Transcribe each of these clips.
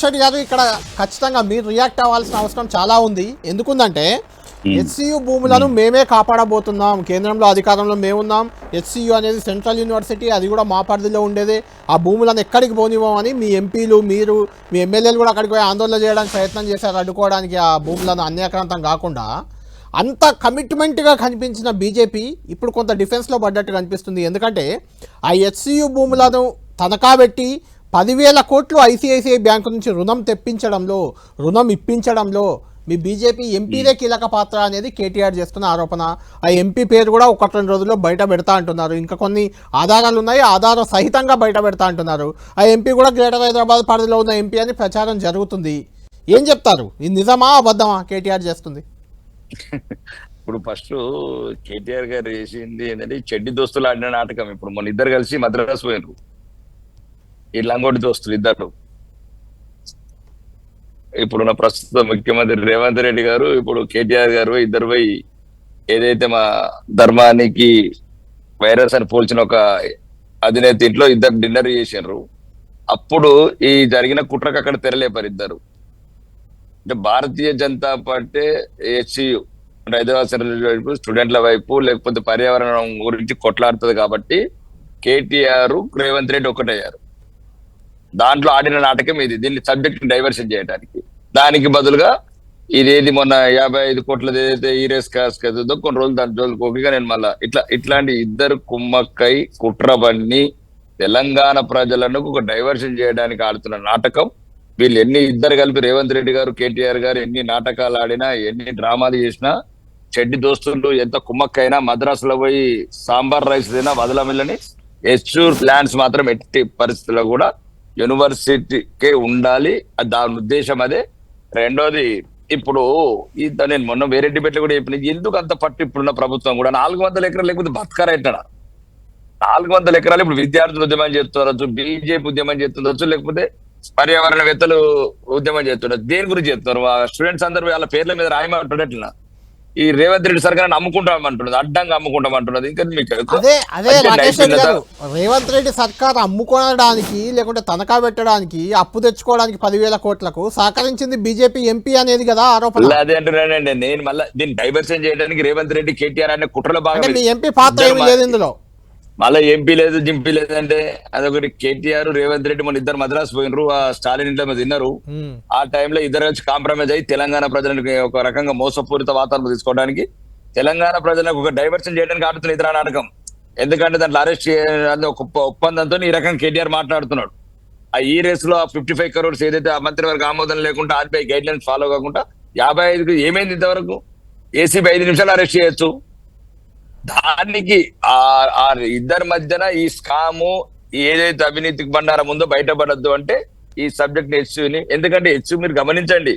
అశ్వట్ గారు ఇక్కడ ఖచ్చితంగా మీరు రియాక్ట్ అవ్వాల్సిన అవసరం చాలా ఉంది. ఎందుకుందంటే హెచ్సియు భూములను మేమే కాపాడబోతున్నాం. కేంద్రంలో అధికారంలో మేమున్నాం. హెచ్సియు అనేది సెంట్రల్ యూనివర్సిటీ అది కూడా మా పరిధిలో ఉండేది. ఆ భూములను ఎక్కడికి పోనివ్వమని మీ ఎంపీలు మీరు మీ ఎమ్మెల్యేలు కూడా అక్కడికి పోయి ఆందోళన చేయడానికి ప్రయత్నం చేశారు అడ్డుకోవడానికి ఆ భూములను అన్యాక్రాంతం కాకుండా. అంత కమిట్మెంట్గా కనిపించిన బీజేపీ ఇప్పుడు కొంత డిఫెన్స్లో పడ్డట్టు కనిపిస్తుంది. ఎందుకంటే ఆ హెచ్సియు భూములను తనఖా పెట్టి పదివేల కోట్లు ఐసిఐసిఐ బ్యాంకు నుంచి రుణం తెప్పించడంలో రుణం ఇప్పించడంలో మీ బీజేపీ ఎంపీదే కీలక పాత్ర అనేది కేటీఆర్ చేస్తున్న ఆరోపణ. ఆ ఎంపీ పేరు కూడా ఒకటి రెండు రోజుల్లో బయట పెడతా అంటున్నారు. ఇంకా కొన్ని ఆధారాలు ఉన్నాయి. ఆధారం సహితంగా బయట పెడతా అంటున్నారు. ఆ ఎంపీ కూడా గ్రేటర్ హైదరాబాద్ పరిధిలో ఉన్న ఎంపీ అని ప్రచారం జరుగుతుంది. ఏం చెప్తారు? ఇది నిజమా అబద్ధమా కేటీఆర్ చేస్తుంది? ఇప్పుడు ఫస్ట్ కేటీఆర్ గారు వేసింది ఏంటంటే చెడ్డి దోస్తులు ఆడిన నాటకం. ఇప్పుడు మొన్న ఇద్దరు కలిసి మద్రాసు పోయినారు ఈ లంగోటి దోస్తులు ఇద్దరు. ఇప్పుడున్న ప్రస్తుత ముఖ్యమంత్రి రేవంత్ రెడ్డి గారు ఇప్పుడు కేటీఆర్ గారు ఇద్దరు పోయి ఏదైతే మా ధర్మానికి వైరస్ అని పోల్చిన ఒక అధినేత ఇంట్లో ఇద్దరు డిన్నర్ చేశారు అప్పుడు ఈ జరిగిన కుట్రకు అక్కడ తెరలేపారు ఇద్దరు. అంటే భారతీయ జనతా పార్టీ హెచ్సియు అంటే హైదరాబాద్ వైపు స్టూడెంట్ల వైపు లేకపోతే పర్యావరణం గురించి కొట్లాడుతుంది కాబట్టి కేటీఆర్ రేవంత్ రెడ్డి ఒకటయ్యారు. దాంట్లో ఆడిన నాటకం ఇది. దీన్ని సబ్జెక్ట్ డైవర్షన్ చేయడానికి దానికి బదులుగా ఇదేది మొన్న యాభై ఐదు కోట్లది ఏదైతే ఈ రేస్ కాస్ కదో కొన్ని రోజులు దాని జోలుకోగా నేను మళ్ళా ఇట్లా ఇట్లాంటి ఇద్దరు కుమ్మక్కై కుట్రబన్ని తెలంగాణ ప్రజలను ఒక డైవర్షన్ చేయడానికి ఆడుతున్న నాటకం. వీళ్ళు ఎన్ని ఇద్దరు కలిపి రేవంత్ రెడ్డి గారు కేటీఆర్ గారు ఎన్ని నాటకాలు ఆడినా ఎన్ని డ్రామాలు చేసినా చెడ్డి దోస్తులు ఎంత కుమ్మక్కైనా మద్రాసులో పోయి సాంబార్ రైస్ తినా వదలమిల్లని ఎస్చూర్ ప్లాన్స్ మాత్రం ఎట్టి పరిస్థితుల్లో కూడా యూనివర్సిటీకే ఉండాలి. అది దాని ఉద్దేశం అదే. రెండోది ఇప్పుడు ఇంత నేను మొన్న వేరే డిబేట్లు కూడా చెప్పిన ఎందుకు అంత పట్టు ఇప్పుడున్న ప్రభుత్వం కూడా? నాలుగు వందల ఎకరాలు లేకపోతే బతకారైనా నాలుగు వందల ఎకరాలు ఇప్పుడు విద్యార్థులు ఉద్యమం చేస్తుండొచ్చు బీజేపీ ఉద్యమం చేస్తుండొచ్చు లేకపోతే పర్యావరణవేత్తలు ఉద్యమం చేస్తుండొచ్చు. దేని గురించి చెప్తున్నారు? స్టూడెంట్స్ అందరూ వాళ్ళ పేర్ల మీద రాయమంటున్నట్ల ఈ రేవంత్ రెడ్డి సర్కార్ అమ్ముకుంటాం అంటున్నది అడ్డంగా అమ్ముకుంటాం అంటున్నది ఇంకా మీకు అదే అదే రాకేష్ రెడ్డి గారు రేవంత్ రెడ్డి సర్కార్ అమ్ముకోవడానికి లేకుంటే తనఖా పెట్టడానికి అప్పు తెచ్చుకోవడానికి పదివేల కోట్లకు సహకరించింది బీజేపీ ఎంపీ అనేది కదా ఆరోపణ. అదే అంటున్నానండి నేను మళ్ళీ దీన్ని డైవర్షన్ చేయడానికి రేవంత్ రెడ్డి కేటీఆర్ అనే కుట్రలో భాగం మీ. ఎంపీ పాత్ర ఏమి లేదు ఇందులో? మళ్ళీ ఎంపీ లేదు జింపీ లేదు అంటే అదొకటి కేటీఆర్ రేవంత్ రెడ్డి మన ఇద్దరు మద్రాసు పోయినరు ఆ స్టాలిన్ ఇంట్లో మీద తిన్నారు. ఆ టైంలో ఇద్దరు వచ్చి కాంప్రమైజ్ అయ్యి తెలంగాణ ప్రజలకు ఒక రకంగా మోసపూరిత వాతావరణం తీసుకోవడానికి తెలంగాణ ప్రజలకు ఒక డైవర్షన్ చేయడానికి ఆడుతున్న ఇతర నాటకం ఎందుకంటే దాంట్లో అరెస్ట్ చేయాలని ఒక ఒప్ప- ఒప్పందంతో ఈ రకంగా కేటీఆర్ మాట్లాడుతున్నాడు. ఆ ఈ రేస్లో ఫిఫ్టీ ఫైవ్ కరోడ్స్ ఏదైతే ఆ మంత్రివర్గ ఆమోదం లేకుండా ఆర్బీఐ గైడ్ లైన్స్ ఫాలో కాకుండా యాభై ఐదుకు ఏమైంది ఇంతవరకు? ఏసీబీ ఐదు నిమిషాలు అరెస్ట్ చేయొచ్చు. దానికి ఆ ఇద్దరి మధ్యన ఈ స్కాము ఏదైతే అవినీతికి బండారం ఉందో బయటపడద్దు అంటే ఈ సబ్జెక్ట్ హెచ్ని ఎందుకంటే హెచ్ మీరు గమనించండి.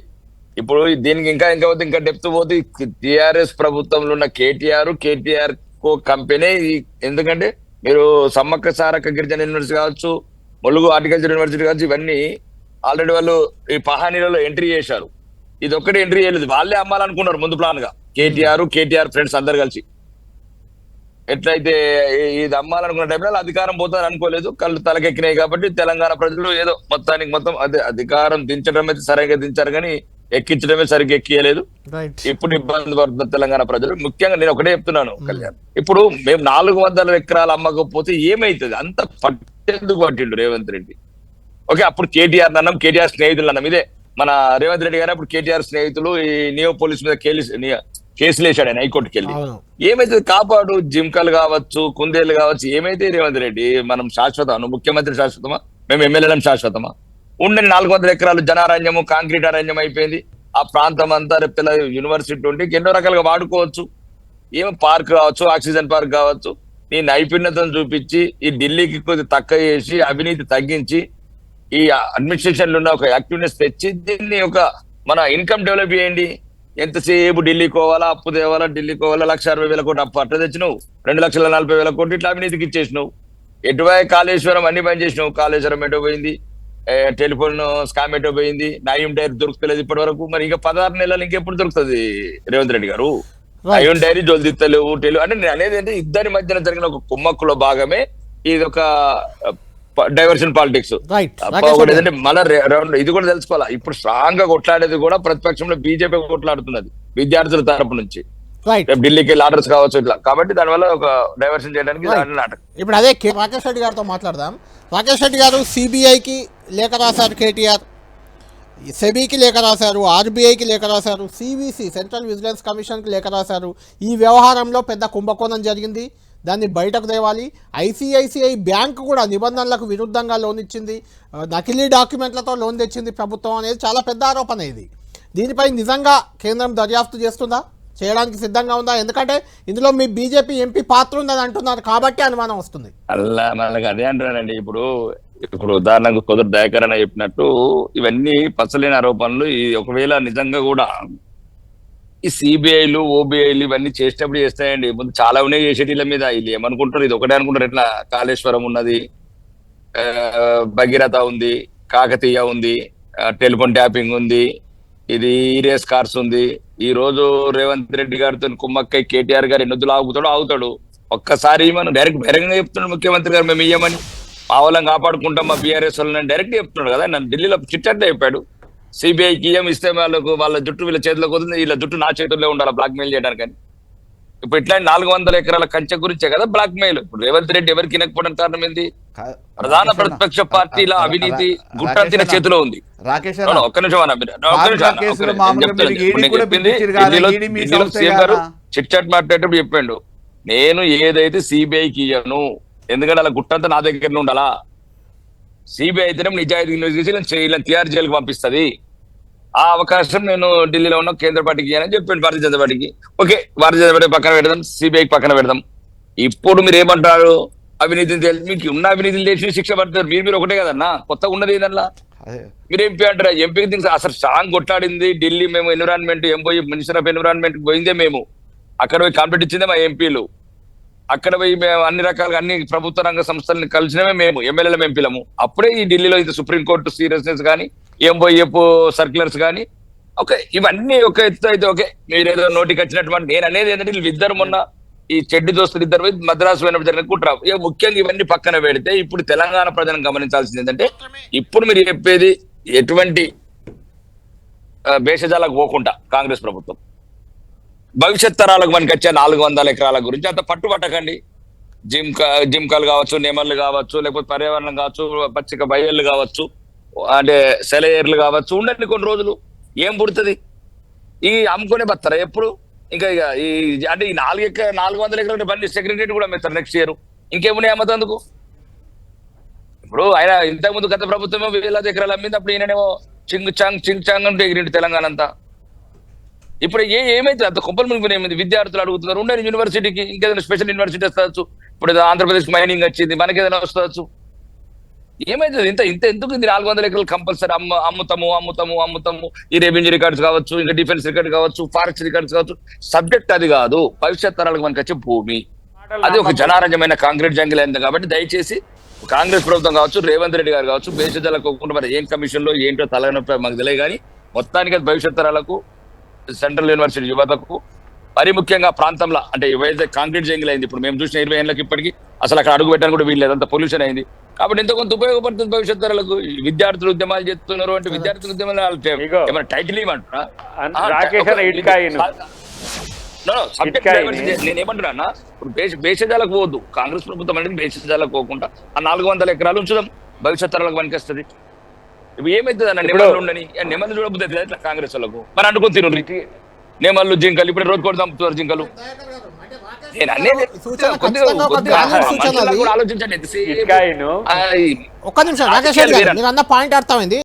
ఇప్పుడు దీనికి ఇంకా ఇంకా పోతే ఇంకా డెప్త్ పోతే టిఆర్ఎస్ ప్రభుత్వంలో ఉన్న కేటీఆర్ కేటీఆర్ కో కంపెనీ ఎందుకంటే మీరు సమ్మక్క సారక్క గిరిజన యూనివర్సిటీ కావచ్చు ములుగు హార్టికల్చర్ యూనివర్సిటీ కావచ్చు ఇవన్నీ ఆల్రెడీ వాళ్ళు ఈ పహానీలలో ఎంట్రీ చేశారు. ఇది ఒక్కటి ఎంట్రీ చేయలేదు. వాళ్ళే అమ్మాలనుకున్నారు ముందు ప్లాన్గా కేటీఆర్ కేటీఆర్ ఫ్రెండ్స్ అందరు కలిసి. ఎట్లయితే ఇది అమ్మాలనుకున్న టైంలో అధికారం పోతారు అనుకోలేదు. కళ్ళు తలకెక్కినాయి కాబట్టి తెలంగాణ ప్రజలు ఏదో మొత్తానికి మొత్తం అదే అధికారం దించడం అయితే సరిగ్గా దించారు కానీ ఎక్కించడమే సరిగ్గా ఎక్కియలేదు. ఇప్పుడు ఇబ్బంది పడుతున్న తెలంగాణ ప్రజలు. ముఖ్యంగా నేను ఒకటే చెప్తున్నాను కళ్యాణ్. ఇప్పుడు మేము నాలుగు వందల ఎకరాలు అమ్మకపోతే ఏమైతుంది? అంత పట్టేందుకు పట్టిండు రేవంత్ రెడ్డి. ఓకే అప్పుడు కేటీఆర్ అన్నాం కేటీఆర్ స్నేహితులు అన్నాం ఇదే మన రేవంత్ రెడ్డి గారు అప్పుడు కేటీఆర్ స్నేహితులు ఈ నియో పోలీస్ మీద కేసు కేసులు వేశాడు ఆయన హైకోర్టుకి వెళ్ళి ఏమైతే కాపాడు జింకలు కావచ్చు కుందేలు కావచ్చు ఏమైతే రేవంత్ రెడ్డి మనం శాశ్వతం నువ్వు ముఖ్యమంత్రి శాశ్వతమా? మేము ఎమ్మెల్యేలం శాశ్వతమా? ఉండని నాలుగు వందల ఎకరాలు జనారణ్యము కాంక్రీట్ అరణ్యం అయిపోయింది. ఆ ప్రాంతం అంతా పిల్ల యూనివర్సిటీ ఉండి ఎన్నో రకాలుగా వాడుకోవచ్చు. ఏమో పార్క్ కావచ్చు ఆక్సిజన్ పార్క్ కావచ్చు. నీ నైపుణ్యతను చూపించి ఈ ఢిల్లీకి కొద్ది తక్కువ చేసి అవినీతి తగ్గించి ఈ అడ్మినిస్ట్రేషన్లో ఉన్న ఒక యాక్టివ్నెస్ తెచ్చి దీన్ని ఒక మన ఇన్కమ్ డెవలప్ చేయండి. ఎంతసేపు ఢిల్లీ కోవాలా అప్పు తేవాలా ఢిల్లీ కోవాలా లక్ష అరవై వేల కోట్లు అప్పు అట్ట తెచ్చినావు. రెండు లక్షల నలభై వేల కోట్లు ఇట్లా అవినీతికి ఇచ్చేసినావు. ఎటువై కాళేశ్వరం అన్ని పని చేసినావు? కాళేశ్వరం ఎటో పోయింది? టెలిఫోన్ స్కామ్ ఎటో పోయింది? నాయం డైరీ దొరుకుతలేదు ఇప్పటి వరకు మరి ఇంకా పదహారు నెలలు ఇంకెప్పుడు దొరుకుతుంది రేవంత్ రెడ్డి గారు. అయ్యూన్ డైరీ జోల్దిత్తలేవు టెలి అంటే నేను అనేది అంటే ఇద్దరి మధ్యన జరిగిన ఒక కుమ్మక్కులో భాగమే. ఇది ఒక డైవర్షన్ పాలిటిక్స్ రౌండ్ ఇది కూడా తెలుసుకోవాలా? ఇప్పుడు స్ట్రాంగ్గా కొట్లాడేది కూడా ప్రతిపక్షంలో బీజేపీ కొట్లాడుతున్నది విద్యార్థుల తరపు నుంచి. ఢిల్లీకి వెళ్ళి ఆర్డర్స్ కావచ్చు ఇట్లా. కాబట్టి దానివల్ల ఒక డైవర్షన్ చేయడానికి నాటకం. ఇప్పుడు అదే రాకేష్ రెడ్డి గారితో మాట్లాడదాం. రాకేష్ రెడ్డి గారు సిబిఐకి లేఖ రాశారు కేటీఆర్. సెబీకి లేఖ రాశారు ఆర్బీఐకి లేఖ రాశారు సివిసి సెంట్రల్ విజిలెన్స్ కమిషన్కి లేఖ రాశారు. ఈ వ్యవహారంలో పెద్ద కుంభకోణం జరిగింది. దాన్ని బయటకు తేవాలి. ఐసిఐసిఐ బ్యాంక్ కూడా నిబంధనలకు విరుద్ధంగా లోన్ ఇచ్చింది. నకిలీ డాక్యుమెంట్లతో లోన్ తెచ్చింది ప్రభుత్వం అనేది చాలా పెద్ద ఆరోపణ ఇది. దీనిపై నిజంగా కేంద్రం దర్యాప్తు చేస్తుందా చేయడానికి సిద్ధంగా ఉందా? ఎందుకంటే ఇందులో మీ బీజేపీ ఎంపీ పాత్ర ఉందని అంటున్నారు కాబట్టి అనుమానం వస్తుంది. అలా మనకి అదే అంటున్నానండి ఇప్పుడు ఇప్పుడు ఉదాహరణకు కుదురు దయాకరణ అని చెప్పినట్టు ఇవన్నీ పచ్చలేని ఆరోపణలు. ఈ ఒకవేళ నిజంగా కూడా ఈ సిబిఐలు ఓబిఐలు ఇవన్నీ చేసేటప్పుడు చేస్తాయండి. ముందు చాలా ఉన్నాయి చేసేటిల మీద. వీళ్ళు ఏమనుకుంటారు ఇది ఒకటే అనుకుంటారు. ఎట్లా? కాళేశ్వరం ఉన్నది భగీరథ ఉంది కాకతీయ ఉంది టెలిఫోన్ ట్యాపింగ్ ఉంది ఇది రేస్ కార్స్ ఉంది. ఈ రోజు రేవంత్ రెడ్డి గారితో కుమ్మక్కై కేటీఆర్ గారు ఎన్నొద్దులు ఆగుతాడు ఆగుతాడు. ఒక్కసారి మనం డైరెక్ట్ బహిరంగంగా చెప్తున్నాడు ముఖ్యమంత్రి గారు మేము ఇయ్యమని. మా వాళ్ళని కాపాడుకుంటాం మా బీఆర్ఎస్ వాళ్ళని డైరెక్ట్ చెప్తున్నాడు కదా. నన్ను ఢిల్లీలో చిట్టే చెప్పాడు. సిబిఐకి ఏం ఇస్తే వాళ్ళకు వాళ్ళ జుట్టు వీళ్ళ చేతిలోకి వస్తుంది వీళ్ళ జుట్టు నా చేతుల్లో ఉండాలి బ్లాక్ మెయిల్ చేయడానికి ఇప్పుడు ఇట్లాంటి నాలుగు వందల ఎకరాల కంచె గురించే కదా బ్లాక్ మెయిల్ ఇప్పుడు రేవంత్ రెడ్డి ఎవరికి వినకపోవడానికి కారణం కా- ప్రధాన ప్రతిపక్ష పార్టీల అవినీతి గుట్టంతిన చేతిలో ఉంది. రాకేష్ ఒక్క నిమిషం సీఎం గారు. చిట్ చాట్ మాట్లాడేటప్పుడు చెప్పాడు. నేను ఏదైతే సిబిఐకి ఇయ్యను ఎందుకంటే అలా గుట్టంతా నా దగ్గర ఉండాలా? సిబిఐ అయితేనే నిజాయితీ ఇన్వెస్టిగేషన్ వీళ్ళని తిహార్ జైలుకి పంపిస్తది. ఆ అవకాశం నేను ఢిల్లీలో ఉన్న కేంద్ర పార్టీకి ఇయ్యనని చెప్పాను భారతీయ జనతా పార్టీకి. ఓకే భారతీయ జనతా పార్టీ పక్కన పెడదాం సిబిఐకి పక్కన పెడదాం. ఇప్పుడు మీరు ఏమంటారు అవినీతిని మీకు ఉన్న అవినీతిని తెలిసి శిక్ష పడతారు. మీరు మీరు ఒకటే కదన్నా? కొత్తగా ఉన్నది ఏదన్నా? మీరు ఎంపీ అంటారా? ఎంపీ థింగ్స్ అసలు స్ట్రాంగ్ కొట్లాడింది. ఢిల్లీ మేము ఎన్విరాన్మెంట్ ఎంపోయి మినిస్టర్ ఆఫ్ ఎన్విరాన్మెంట్ పోయిందే మేము. అక్కడ పోయి కాంపిటీ ఇచ్చిందే మా ఎంపీలు. అక్కడ పోయి మేము అన్ని రకాలుగా అన్ని ప్రభుత్వ రంగ సంస్థలను కలిసినమే మేము ఎమ్మెల్యేల ఎంపీలము అప్పుడే ఈ ఢిల్లీలో ఇది సుప్రీంకోర్టు సీరియస్నెస్ కానీ ఏం పోయేపు సర్క్యులర్స్ కానీ ఓకే ఇవన్నీ ఒక ఎత్తు అయితే ఓకే. మీరు ఏదో నోటికి వచ్చినటువంటి నేను అనేది ఏంటంటే వీళ్ళు ఇద్దరు మొన్న ఈ చెడ్డి దోస్తులు ఇద్దరు పోయి మద్రాసు పోయినప్పుడు జరిగిన కుట్ర. ముఖ్యంగా ఇవన్నీ పక్కన పెడితే ఇప్పుడు తెలంగాణ ప్రజలను గమనించాల్సింది ఏంటంటే ఇప్పుడు మీరు చెప్పేది ఎటువంటి భేషజాలకు పోకుండా కాంగ్రెస్ ప్రభుత్వం. భవిష్యత్ తరాలకు మనకి వచ్చే నాలుగు వందల ఎకరాల గురించి అంత పట్టుబట్టకండి. జిమ్ జిమ్కలు కావచ్చు నెమళ్ళు కావచ్చు లేకపోతే పర్యావరణం కావచ్చు పచ్చిక బయళ్ళు కావచ్చు అంటే సెలయేర్లు కావచ్చు ఉండండి కొన్ని రోజులు. ఏం పుడుతుంది? ఈ అమ్ముకునే బతారా ఎప్పుడు? ఇంకా ఇక ఈ అంటే ఈ నాలుగు ఎక్కడ నాలుగు వందల ఎకరాల బండి సెక్రటరీ కూడా అమ్మేస్తారు నెక్స్ట్ ఇయర్ ఇంకేమున్నాయి అమ్మతందుకు ఇప్పుడు ఆయన ఇంతకుముందు గత ప్రభుత్వం వేలాది ఎకరాలు అమ్మింది అప్పుడు ఈయననేమో చింగ్ చాంగ్ చింగ్ చాంగ్ అంటే ఎగిరింటి తెలంగాణ అంతా. ఇప్పుడు ఏ ఏమైతే అంత కుప్పలు మునిగిపోయిన ఏమైంది? విద్యార్థులు అడుగుతున్నారు ఉండండి యూనివర్సిటీకి ఇంకేదైనా స్పెషల్ యూనివర్సిటీ వస్తవచ్చు ఇప్పుడు ఏదో ఆంధ్రప్రదేశ్ మైనింగ్ వచ్చింది మనకి ఏదైనా వస్తవచ్చు ఏమైతుంది ఇంత ఇంత ఎందుకు ఇది నాలుగు వందల ఎకరాలు కంపల్సరీ అమ్మ అమ్ముతాము అమ్ముతాము అమ్ముతాము. ఈ రెవెన్యూ రికార్డ్స్ కావచ్చు ఇంకా డిఫెన్స్ రికార్డ్ కావచ్చు ఫారెస్ట్ రికార్డ్స్ కావచ్చు. సబ్జెక్ట్ అది కాదు. భవిష్యత్ తరాలకు మనకి వచ్చే భూమి. అది ఒక జనారంజమైన కాంక్రీట్ జంగిల్ అయింది కాబట్టి దయచేసి కాంగ్రెస్ ప్రభుత్వం కావచ్చు రేవంత్ రెడ్డి గారు కావచ్చు బేసిదాలకు పోకుండా మరి ఏం కమిషన్లో ఏంటో తలనొప్పి మాకు తెలియదు కానీ మొత్తానికి అది భవిష్యత్ తరాలకు సెంట్రల్ యూనివర్సిటీ యువతకు మరి ముఖ్యంగా ప్రాంతంలో అంటే ఏవైతే కాంక్రీట్ జంగిల్ అయింది ఇప్పుడు మేము చూసిన ఇరవై ఏళ్ళకి ఇప్పటికి అసలు అక్కడ అడుగు పెట్టడానికి కూడా వీల్లేదు అంత పొల్యూషన్ అయింది కాబట్టి ఎంతో కొంత ఉపయోగపడుతుంది భవిష్యత్ తరాలకు విద్యార్థులు ఉద్యమాలు చేస్తున్నారు అంటే విద్యార్థుల ఉద్యమాలు. ఏమైనా టైటిల్ ఇవ్వమంటారా అన్- ఆ, రాకేష్ అన్న ఒక- ఇటుకాయను. No, no, subject ఇటుకాయని. diversity. నేను ఏమంటున్నా అన్న, ఇప్పుడు బేష బేషజాలకు పోవద్దు కాంగ్రెస్ ప్రభుత్వం అనేది బేషజాలకు పోకుండా ఆ నాలుగు వందల ఎకరాలు ఉంచుదాం భవిష్యత్ తరాలకు పనికొస్తుంది ఇప్పుడు ఏమైతుంది అన్న ఇప్పుడు- నెమళ్ళు ఉండని? ఆ నెమళ్ళు చూడబుద్ది అవుతుందా ఇట్లా కాంగ్రెస్ వాళ్ళకు? మరి అనుకుని తిను ఇటు- నెమళ్ళు జింకలు ఇప్పుడు రోజు కూడా చంపుతున్నారు జింకలు. ఆలోచించండి. ఒక్క నిమిషం రాకేష్ రెడ్డి గారు మీరు అన్న పాయింట్ అర్థమైంది.